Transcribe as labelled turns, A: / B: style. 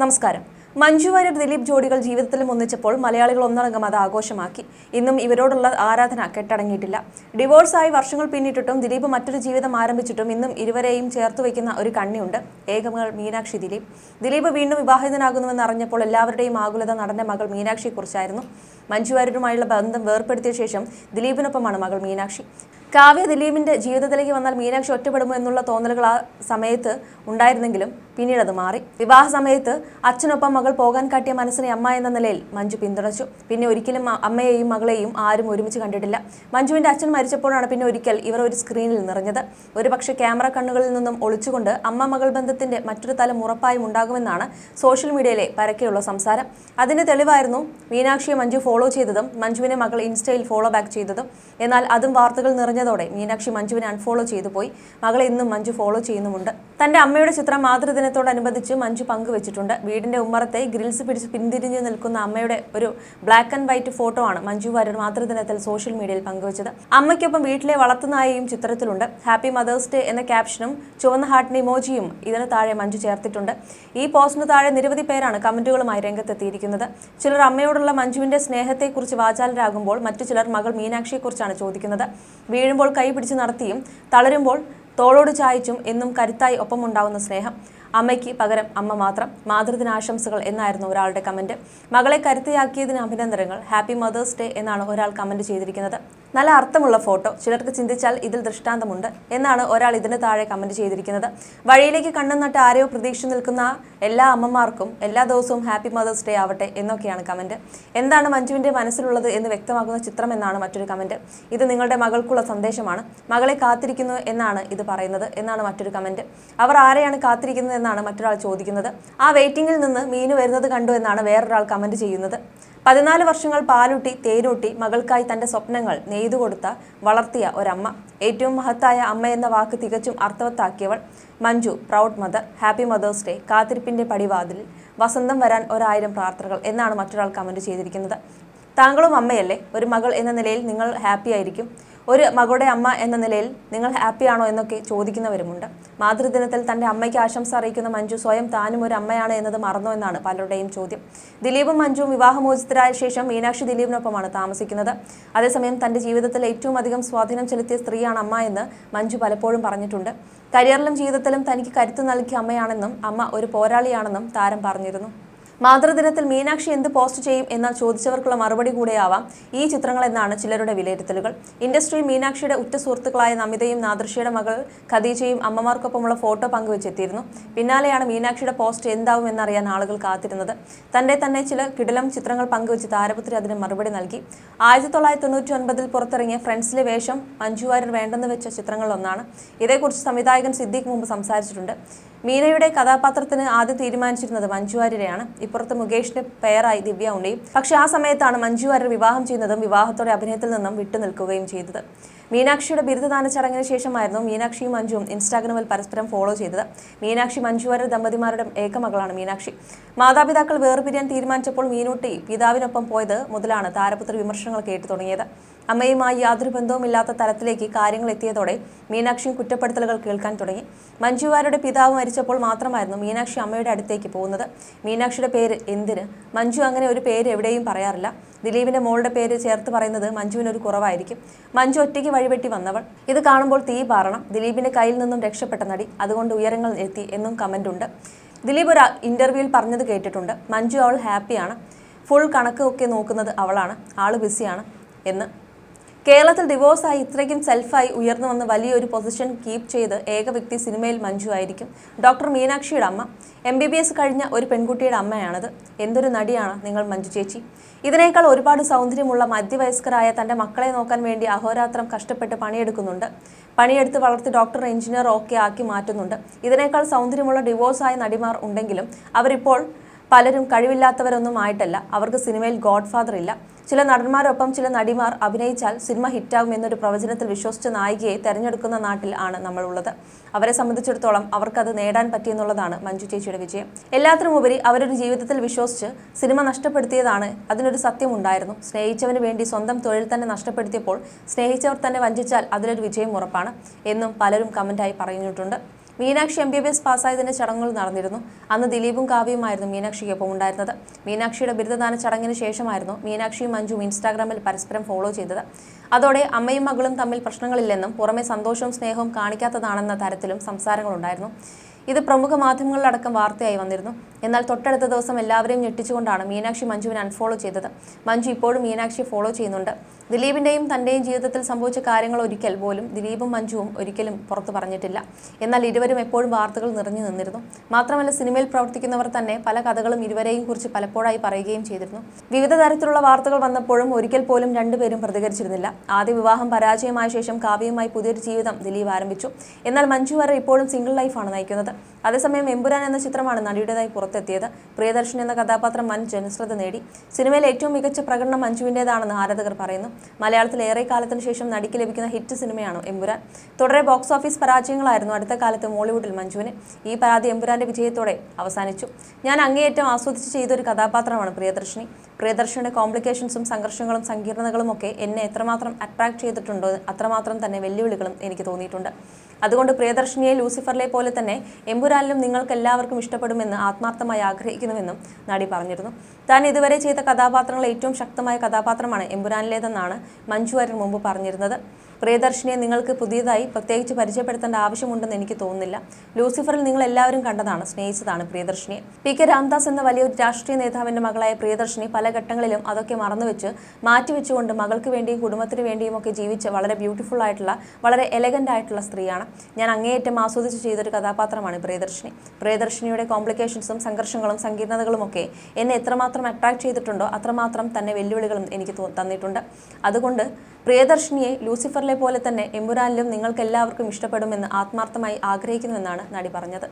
A: നമസ്കാരം. മഞ്ജു വാര്യർ ദിലീപ് ജോഡികൾ ജീവിതത്തിലും ഒന്നിച്ചപ്പോൾ മലയാളികൾ ഒന്നടങ്കം അത് ആഘോഷമാക്കി. ഇന്നും ഇവരോടുള്ള ആരാധന കെട്ടടങ്ങിയിട്ടില്ല. ഡിവോഴ്സായി വർഷങ്ങൾ പിന്നിട്ടിട്ടും ദിലീപ് മറ്റൊരു ജീവിതം ആരംഭിച്ചിട്ടും ഇന്നും ഇരുവരെയും ചേർത്ത് വയ്ക്കുന്ന ഒരു കണ്ണിയുണ്ട്. ഏകമകൾ മീനാക്ഷി ദിലീപ്. ദിലീപ് വീണ്ടും വിവാഹിതനാകുന്നുവെന്ന് അറിഞ്ഞപ്പോൾ എല്ലാവരുടെയും ആകുലത നടന്റെ മകൾ മീനാക്ഷിയെക്കുറിച്ചായിരുന്നു. മഞ്ജു വാര്യരുമായുള്ള ബന്ധം വേർപ്പെടുത്തിയ ശേഷം ദിലീപിനൊപ്പമാണ് മകൾ മീനാക്ഷി. കാവ്യ ദിലീപിന്റെ ജീവിതത്തിലേക്ക് വന്നാൽ മീനാക്ഷി ഒറ്റപ്പെടുമോ എന്നുള്ള തോന്നലുകൾ ആ സമയത്ത് ഉണ്ടായിരുന്നെങ്കിലും പിന്നീട് അത് മാറി. വിവാഹ സമയത്ത് അച്ഛനൊപ്പം മകൾ പോകാൻ കാട്ടിയ മനസ്സിനെ അമ്മ എന്ന നിലയിൽ മഞ്ജു പിന്തുണച്ചു. പിന്നെ ഒരിക്കലും അമ്മയെയും മകളെയും ആരും ഒരുമിച്ച് കണ്ടിട്ടില്ല. മഞ്ജുവിന്റെ അച്ഛൻ മരിച്ചപ്പോഴാണ് പിന്നെ ഒരിക്കൽ ഇവർ ഒരു സ്ക്രീനിൽ നിറഞ്ഞത്. ഒരുപക്ഷെ ക്യാമറ കണ്ണുകളിൽ നിന്നും ഒളിച്ചുകൊണ്ട് അമ്മ മകൾ ബന്ധത്തിന്റെ മറ്റൊരു തലം ഉറപ്പായും ഉണ്ടാകുമെന്നാണ് സോഷ്യൽ മീഡിയയിലെ പരക്കെയുള്ള സംസാരം. അതിന്റെ തെളിവായിരുന്നു മീനാക്ഷിയെ മഞ്ജു ഫോളോ ചെയ്തതും മഞ്ജുവിനെ മകൾ ഇൻസ്റ്റയിൽ ഫോളോ ബാക്ക് ചെയ്തതും. എന്നാൽ അതും വാർത്തകൾ നിറഞ്ഞതോടെ മീനാക്ഷി മഞ്ജുവിനെ അൺഫോളോ ചെയ്തു പോയി. മകളെ ഇന്നും മഞ്ജു ഫോളോ ചെയ്യുന്നുമുണ്ട്. തന്റെ അമ്മയുടെ ചിത്രം മാതൃദിനത്തോടനുബന്ധിച്ച് മഞ്ജു പങ്കുവച്ചിട്ടുണ്ട്. വീടിന്റെ ഉമ്മറത്തെ ഗ്രിൽസ് പിടിച്ച് പിന്തിരിഞ്ഞു നിൽക്കുന്ന അമ്മയുടെ ഒരു ബ്ലാക്ക് ആൻഡ് വൈറ്റ് ഫോട്ടോ ആണ് മഞ്ജു വാര്യർ മാതൃദിനത്തിൽ സോഷ്യൽ മീഡിയയിൽ പങ്കുവച്ചത്. അമ്മയ്ക്കൊപ്പം വീട്ടിലെ വളർത്തുനായയും ചിത്രത്തിലുണ്ട്. ഹാപ്പി മദേഴ്സ് ഡേ എന്ന ക്യാപ്ഷനും ചുവന്ന ഹാർട്ടിന് ഇമോജിയും ഇതിന് താഴെ മഞ്ജു ചേർത്തിട്ടുണ്ട്. ഈ പോസ്റ്റിന് താഴെ നിരവധി പേരാണ് കമന്റുകളുമായി രംഗത്തെത്തിയിരിക്കുന്നത്. ചിലർ അമ്മയോടുള്ള മഞ്ജുവിന്റെ സ്നേഹത്തെക്കുറിച്ച് വാചാലരാകുമ്പോൾ മറ്റു ചിലർ മകൾ മീനാക്ഷിയെക്കുറിച്ചാണ് ചോദിക്കുന്നത്. വീഴുമ്പോൾ കൈ പിടിച്ച് നടത്തിയും തളരുമ്പോൾ തോളോട് ചായച്ചും എന്നും കരുത്തായി ഒപ്പമുണ്ടാവുന്ന സ്നേഹം. അമ്മയ്ക്ക് പകരം അമ്മ മാത്രം. മാതൃദിനാശംസകൾ എന്നായിരുന്നു ഒരാളുടെ കമന്റ്. മകളെ കരുത്തയാക്കിയതിന് അഭിനന്ദനങ്ങൾ. ഹാപ്പി മദേഴ്സ് ഡേ എന്നാണ് ഒരാൾ കമന്റ് ചെയ്തിരിക്കുന്നത്. നല്ല അർത്ഥമുള്ള ഫോട്ടോ. ചിലർക്ക് ചിന്തിച്ചാൽ ഇതിൽ ദൃഷ്ടാന്തമുണ്ട് എന്നാണ് ഒരാൾ ഇതിന് താഴെ കമന്റ് ചെയ്തിരിക്കുന്നത്. വഴിയിലേക്ക് കണ്ണും നട്ട് ആരെയോ പ്രതീക്ഷിച്ചു നിൽക്കുന്ന എല്ലാ അമ്മമാർക്കും എല്ലാ ദിവസവും ഹാപ്പി മദേഴ്സ് ഡേ ആവട്ടെ എന്നൊക്കെയാണ് കമന്റ്. എന്താണ് മഞ്ജുവിന്റെ മനസ്സിലുള്ളത് എന്ന് വ്യക്തമാക്കുന്ന ചിത്രം എന്നാണ് മറ്റൊരു കമന്റ്. ഇത് നിങ്ങളുടെ മകൾക്കുള്ള സന്ദേശമാണ്. മകളെ കാത്തിരിക്കുന്നു എന്നാണ് ഇത് പറയുന്നത് എന്നാണ് മറ്റൊരു കമന്റ്. അവർ ആരെയാണ് കാത്തിരിക്കുന്നത് എന്നാണ് മറ്റൊരാൾ ചോദിക്കുന്നത്. ആ വെയിറ്റിംഗിൽ നിന്ന് മീനു വരുന്നത് കണ്ടു എന്നാണ് വേറൊരാൾ കമന്റ് ചെയ്യുന്നത്. പതിനാല് വർഷങ്ങൾ പാലൂട്ടി തേനൂട്ടി മകൾക്കായി തന്റെ സ്വപ്നങ്ങൾ നെയ്തു കൊടുത്ത വളർത്തിയ ഒരമ്മ. ഏറ്റവും മഹത്തായ അമ്മ എന്ന വാക്ക് തികച്ചും അർത്ഥവത്താക്കിയവൾ Manju proud mother happy mother's day കാത്തിരിപ്പിന്റെ പടിവാതിലിൽ വസന്തം വരാൻ ഒരായിരം പ്രാർത്ഥനകൾ എന്നാണ് മറ്റൊരാൾ കമന്റ് ചെയ്തിരിക്കുന്നത്. താങ്കളും അമ്മയല്ലേ? ഒരു മകൾ എന്ന നിലയിൽ നിങ്ങൾ ഹാപ്പി ആയിരിക്കും. ഒരു മകളുടെ അമ്മ എന്ന നിലയിൽ നിങ്ങൾ ഹാപ്പിയാണോ എന്നൊക്കെ ചോദിക്കുന്നവരുമുണ്ട്. മാതൃദിനത്തിൽ തന്റെ അമ്മയ്ക്ക് ആശംസ അറിയിക്കുന്ന മഞ്ജു സ്വയം താനും ഒരു അമ്മയാണ് എന്നത് മറന്നോ എന്നാണ് പലരുടെയും ചോദ്യം. ദിലീപും മഞ്ജുവും വിവാഹമോചിതരായ ശേഷം മീനാക്ഷി ദിലീപിനൊപ്പമാണ് താമസിക്കുന്നത്. അതേസമയം തന്റെ ജീവിതത്തിൽ ഏറ്റവും അധികം സ്വാധീനം ചെലുത്തിയ സ്ത്രീയാണ് അമ്മ എന്ന് മഞ്ജു പലപ്പോഴും പറഞ്ഞിട്ടുണ്ട്. കരിയറിലും ജീവിതത്തിലും തനിക്ക് കരുത്ത് നൽകിയ അമ്മയാണെന്നും അമ്മ ഒരു പോരാളിയാണെന്നും താരം പറഞ്ഞിരുന്നു. മാതൃദിനത്തിൽ മീനാക്ഷി എന്ത് പോസ്റ്റ് ചെയ്യും എന്ന് ചോദിച്ചവർക്കുള്ള മറുപടി കൂടെയാവാം ഈ ചിത്രങ്ങൾ എന്നാണ് ചിലരുടെ വിലയിരുത്തലുകൾ. ഇൻഡസ്ട്രി മീനാക്ഷിയുടെ ഉറ്റ സുഹൃത്തുക്കളായ നമിതയും നാദൃശയുടെ മകൾ ഖദീജയും അമ്മമാർക്കൊപ്പമുള്ള ഫോട്ടോ പങ്കുവച്ചെത്തിയിരുന്നു. പിന്നാലെയാണ് മീനാക്ഷിയുടെ പോസ്റ്റ് എന്താവും എന്നറിയാൻ ആളുകൾ കാത്തിരുന്നത്. തന്റെ തന്നെ ചില കിടലം ചിത്രങ്ങൾ പങ്കുവച്ച് താരപുത്രി അതിന് മറുപടി നൽകി. ആയിരത്തി തൊള്ളായിരത്തി തൊണ്ണൂറ്റി ഒൻപതിൽ പുറത്തിറങ്ങിയ ഫ്രണ്ട്സിലെ വേഷം മഞ്ജു വേണ്ടെന്ന് വെച്ച ചിത്രങ്ങളിലൊന്നാണ് ഇതേക്കുറിച്ച് സംവിധായകൻ സിദ്ദീഖ് മുമ്പ് സംസാരിച്ചിട്ടുണ്ട്. മീനയുടെ കഥാപാത്രത്തിന് ആദ്യം തീരുമാനിച്ചിരുന്നത് മഞ്ജു വാര്യരെയാണ്. ഇപ്പുറത്ത് മുകേഷിന്റെ പേരായി ദിവ്യ ഉണ്ണിയും പക്ഷെ ആ സമയത്താണ് മഞ്ജു വാര്യർ വിവാഹം ചെയ്യുന്നതും വിവാഹത്തോടെ അഭിനയത്തിൽ നിന്നും വിട്ടുനിൽക്കുകയും ചെയ്തത്. മീനാക്ഷിയുടെ ബിരുദദാന ചടങ്ങിന് ശേഷമായിരുന്നു മീനാക്ഷിയും മഞ്ജുവും ഇൻസ്റ്റാഗ്രാമിൽ പരസ്പരം ഫോളോ ചെയ്തത്. മീനാക്ഷി മഞ്ജു വാര്യർ ദമ്പതിമാരുടെ ഏകമകളാണ് മീനാക്ഷി. മാതാപിതാക്കൾ വേർപിരിയാൻ തീരുമാനിച്ചപ്പോൾ മീനൂട്ടി പിതാവിനൊപ്പം പോയത് മുതലാണ് താരപുത്ര വിമർശനങ്ങൾ കേട്ടു തുടങ്ങിയത്. അമ്മയുമായി യാതൊരു ബന്ധവുമില്ലാത്ത തലത്തിലേക്ക് കാര്യങ്ങൾ എത്തിയതോടെ മീനാക്ഷിയും കുറ്റപ്പെടുത്തലുകൾ കേൾക്കാൻ തുടങ്ങി. മഞ്ജുവാരുടെ പിതാവ് മരിച്ചപ്പോൾ മാത്രമായിരുന്നു മീനാക്ഷി അമ്മയുടെ അടുത്തേക്ക് പോകുന്നത്. മീനാക്ഷിയുടെ പേര് എന്തിന്? മഞ്ജു അങ്ങനെ ഒരു പേര് എവിടെയും പറയാറില്ല. ദിലീപിന്റെ മോളുടെ പേര് ചേർത്ത് പറയുന്നത് മഞ്ജുവിനൊരു കുറവായിരിക്കും. മഞ്ജു ഒറ്റയ്ക്ക് വഴിവെട്ടി വന്നവൾ. ഇത് കാണുമ്പോൾ തീ പാറണം. ദിലീപിന്റെ കയ്യിൽ നിന്നും രക്ഷപ്പെട്ട നടി. അതുകൊണ്ട് ഉയരങ്ങൾ എത്തി എന്നും കമന്റ് ഉണ്ട് ദിലീപ് ഒരു ഇന്റർവ്യൂവിൽ പറഞ്ഞത് കേട്ടിട്ടുണ്ട്. മഞ്ജു അവൾ ഹാപ്പിയാണ്. ഫുൾ കണക്ക് ഒക്കെ നോക്കുന്നത് അവളാണ്. ആൾ ബിസിയാണ് എന്ന് കേരളത്തിൽ ഡിവോഴ്സായി ഇത്രയ്ക്കും സെൽഫായി ഉയർന്നു വന്ന് വലിയൊരു പൊസിഷൻ കീപ്പ് ചെയ്ത് ഏക വ്യക്തി സിനിമയിൽ മഞ്ജു ആയിരിക്കും. ഡോക്ടർ മീനാക്ഷിയുടെ അമ്മ. എം ബി ബി എസ് കഴിഞ്ഞ ഒരു പെൺകുട്ടിയുടെ അമ്മയാണത്. എന്തൊരു നടിയാണ് നിങ്ങൾ മഞ്ജു ചേച്ചി. ഇതിനേക്കാൾ ഒരുപാട് സൗന്ദര്യമുള്ള മധ്യവയസ്കരായ തന്റെ മക്കളെ നോക്കാൻ വേണ്ടി അഹോരാത്രം കഷ്ടപ്പെട്ട് പണിയെടുക്കുന്നുണ്ട്. പണിയെടുത്ത് വളർത്തി ഡോക്ടർ എഞ്ചിനീയർ ഒക്കെ ആക്കി മാറ്റുന്നുണ്ട്. ഇതിനേക്കാൾ സൗന്ദര്യമുള്ള ഡിവോഴ്സായ നടിമാർ ഉണ്ടെങ്കിലും അവരിപ്പോൾ പലരും കഴിവില്ലാത്തവരൊന്നും ആയിട്ടല്ല. അവർക്ക് സിനിമയിൽ ഗോഡ് ഫാദർ ഇല്ല. ചില നടന്മാരൊപ്പം ചില നടിമാർ അഭിനയിച്ചാൽ സിനിമ ഹിറ്റാകും എന്നൊരു പ്രവചനത്തിൽ വിശ്വസിച്ച നായികയെ തെരഞ്ഞെടുക്കുന്ന നാട്ടിൽ ആണ് നമ്മളുള്ളത്. അവരെ സംബന്ധിച്ചിടത്തോളം അവർക്കത് നേടാൻ പറ്റിയെന്നുള്ളതാണ് മഞ്ജു ചേച്ചിയുടെ വിജയം. എല്ലാത്തിനും ഉപരി അവരൊരു ജീവിതത്തിൽ വിശ്വസിച്ച് സിനിമ നഷ്ടപ്പെടുത്തിയതാണ് അതിനൊരു സത്യം സത്യമുണ്ടായിരുന്നു. സ്നേഹിച്ചവന് വേണ്ടി സ്വന്തം തൊഴിൽ തന്നെ നഷ്ടപ്പെടുത്തിയപ്പോൾ സ്നേഹിച്ചവർ തന്നെ വഞ്ചിച്ചാൽ അതിലൊരു വിജയം ഉറപ്പാണ് എന്നും പലരും കമന്റായി പറഞ്ഞിട്ടുണ്ട്. Meenakshi M B B S പാസ്സായതിന്റെ ചടങ്ങുകൾ നടന്നിരുന്നു. അന്ന് ദിലീപും കാവ്യയുമായിരുന്നു മീനാക്ഷിക്കൊപ്പം ഉണ്ടായിരുന്നത്. മീനാക്ഷിയുടെ ബിരുദദാന ചടങ്ങിന് ശേഷമായിരുന്നു മീനാക്ഷിയും മഞ്ജുവും ഇൻസ്റ്റാഗ്രാമിൽ പരസ്പരം ഫോളോ ചെയ്തത്. അതോടെ അമ്മയും മകളും തമ്മിൽ പ്രശ്നങ്ങളില്ലെന്നും പുറമെ സന്തോഷവും സ്നേഹവും കാണിക്കാത്തതാണെന്ന തരത്തിലും സംസാരങ്ങളുണ്ടായിരുന്നു. ഇത് പ്രമുഖ മാധ്യമങ്ങളിലടക്കം വാർത്തയായി വന്നിരുന്നു. എന്നാൽ തൊട്ടടുത്ത ദിവസം എല്ലാവരെയും ഞെട്ടിച്ചുകൊണ്ടാണ് മീനാക്ഷി മഞ്ജുവിനെ അൺഫോളോ ചെയ്തത്. മഞ്ജു ഇപ്പോഴും മീനാക്ഷിയെ ഫോളോ ചെയ്യുന്നുണ്ട്. ദിലീപിന്റെയും തന്റെയും ജീവിതത്തിൽ സംഭവിച്ച കാര്യങ്ങൾ ഒരിക്കൽ പോലും ദിലീപും മഞ്ജുവും ഒരിക്കലും പുറത്തു പറഞ്ഞിട്ടില്ല. എന്നാൽ ഇരുവരും എപ്പോഴും വാർത്തകൾ നിറഞ്ഞു നിന്നിരുന്നു. മാത്രമല്ല സിനിമയിൽ പ്രവർത്തിക്കുന്നവർ തന്നെ പല കഥകളും ഇരുവരെയും കുറിച്ച് പലപ്പോഴായി പറയുകയും ചെയ്തിരുന്നു. വിവിധ തരത്തിലുള്ള വാർത്തകൾ വന്നപ്പോഴും ഒരിക്കൽ പോലും രണ്ടുപേരും പ്രതികരിച്ചിരുന്നില്ല. ആദ്യ വിവാഹം പരാജയമായ ശേഷം കാവ്യയുമായി പുതിയൊരു ജീവിതം ദിലീപ് ആരംഭിച്ചു. എന്നാൽ മഞ്ജു വരെ ഇപ്പോഴും സിംഗിൾ ലൈഫാണ് നയിക്കുന്നത്. അതേസമയം എമ്പുരാൻ എന്ന ചിത്രമാണ് നടിയുടേതായി പുറത്തെത്തിയത്. പ്രിയദർശൻ എന്ന കഥാപാത്രം വൻ ജനശ്രദ്ധ നേടി. സിനിമയിൽ ഏറ്റവും മികച്ച പ്രകടനം മഞ്ജുവിന്റെതാണെന്ന് ആരാധകർ പറയുന്നു. മലയാളത്തിൽ ഏറെ കാലത്തിന് ശേഷം നടിക്ക് ലഭിക്കുന്ന ഹിറ്റ് സിനിമയാണ് എമ്പുരാൻ. തുടരെ ബോക്സ് ഓഫീസ് പരാജയങ്ങളായിരുന്നു അടുത്ത കാലത്ത് മോളിവുഡിൽ മഞ്ജുവിന്. ഈ പരാതി എമ്പുരാന്റെ വിജയത്തോടെ അവസാനിച്ചു. ഞാൻ അങ്ങേയറ്റം ആസ്വദിച്ച് ചെയ്തൊരു കഥാപാത്രമാണ് പ്രിയദർശിനി. പ്രിയദർശിനിയുടെ കോംപ്ലിക്കേഷൻസും സംഘർഷങ്ങളും സങ്കീർണതകളും ഒക്കെ എന്നെ എത്രമാത്രം അട്രാക്ട് ചെയ്തിട്ടുണ്ടോ അത്രമാത്രം തന്നെ വെല്ലുവിളികളും എനിക്ക് തോന്നിയിട്ടുണ്ട്. അതുകൊണ്ട് പ്രിയദർശിനിയെ ലൂസിഫറിലെ പോലെ തന്നെ എമ്പുരാനിലും നിങ്ങൾക്ക് എല്ലാവർക്കും ഇഷ്ടപ്പെടുമെന്ന് ആത്മാർത്ഥമായി ആഗ്രഹിക്കുന്നുവെന്നും നടി പറഞ്ഞിരുന്നു. താൻ ഇതുവരെ ചെയ്ത കഥാപാത്രങ്ങൾ ഏറ്റവും ശക്തമായ കഥാപാത്രമാണ് എമ്പുരാനിലേതെന്നാണ് മഞ്ജു വാര്യർ മുമ്പ് പറഞ്ഞിരുന്നത്. പ്രിയദർശിനിയെ നിങ്ങൾക്ക് പുതിയതായി പ്രത്യേകിച്ച് പരിചയപ്പെടുത്തേണ്ട ആവശ്യമുണ്ടെന്ന് എനിക്ക് തോന്നുന്നില്ല. ലൂസിഫറിൽ നിങ്ങൾ എല്ലാവരും കണ്ടതാണ് സ്നേഹിച്ചതാണ് പ്രിയദർശിനിയെ. പി കെ രാംദാസ് എന്ന വലിയൊരു രാഷ്ട്രീയ നേതാവിന്റെ മകളായ പ്രിയദർശിനി പല ഘട്ടങ്ങളിലും അതൊക്കെ മറന്നുവെച്ച് മാറ്റിവെച്ചുകൊണ്ട് മകൾക്ക് വേണ്ടിയും കുടുംബത്തിന് വേണ്ടിയും ഒക്കെ ജീവിച്ച വളരെ ബ്യൂട്ടിഫുൾ ആയിട്ടുള്ള വളരെ എലഗന്റ് ആയിട്ടുള്ള സ്ത്രീയാണ്. ഞാൻ അങ്ങേയറ്റം ആസ്വദിച്ച് ചെയ്തൊരു കഥാപാത്രമാണ് പ്രിയദർശിനി. പ്രിയദർശിനിയുടെ കോംപ്ലിക്കേഷൻസും സംഘർഷങ്ങളും സങ്കീർണതകളും ഒക്കെ എന്നെ എത്രമാത്രം അട്രാക്ട് ചെയ്തിട്ടുണ്ടോ അത്രമാത്രം തന്നെ വെല്ലുവിളികളും എനിക്ക് തന്നിട്ടുണ്ട്. അതുകൊണ്ട് പ്രിയദർശിനിയെ ലൂസിഫറിലെ പോലെ തന്നെ എമ്പുരാനിലും നിങ്ങൾക്കെല്ലാവർക്കും ഇഷ്ടപ്പെടുമെന്ന് ആത്മാർത്ഥമായി ആഗ്രഹിക്കുന്നുവെന്നാണ് നടി പറഞ്ഞത്.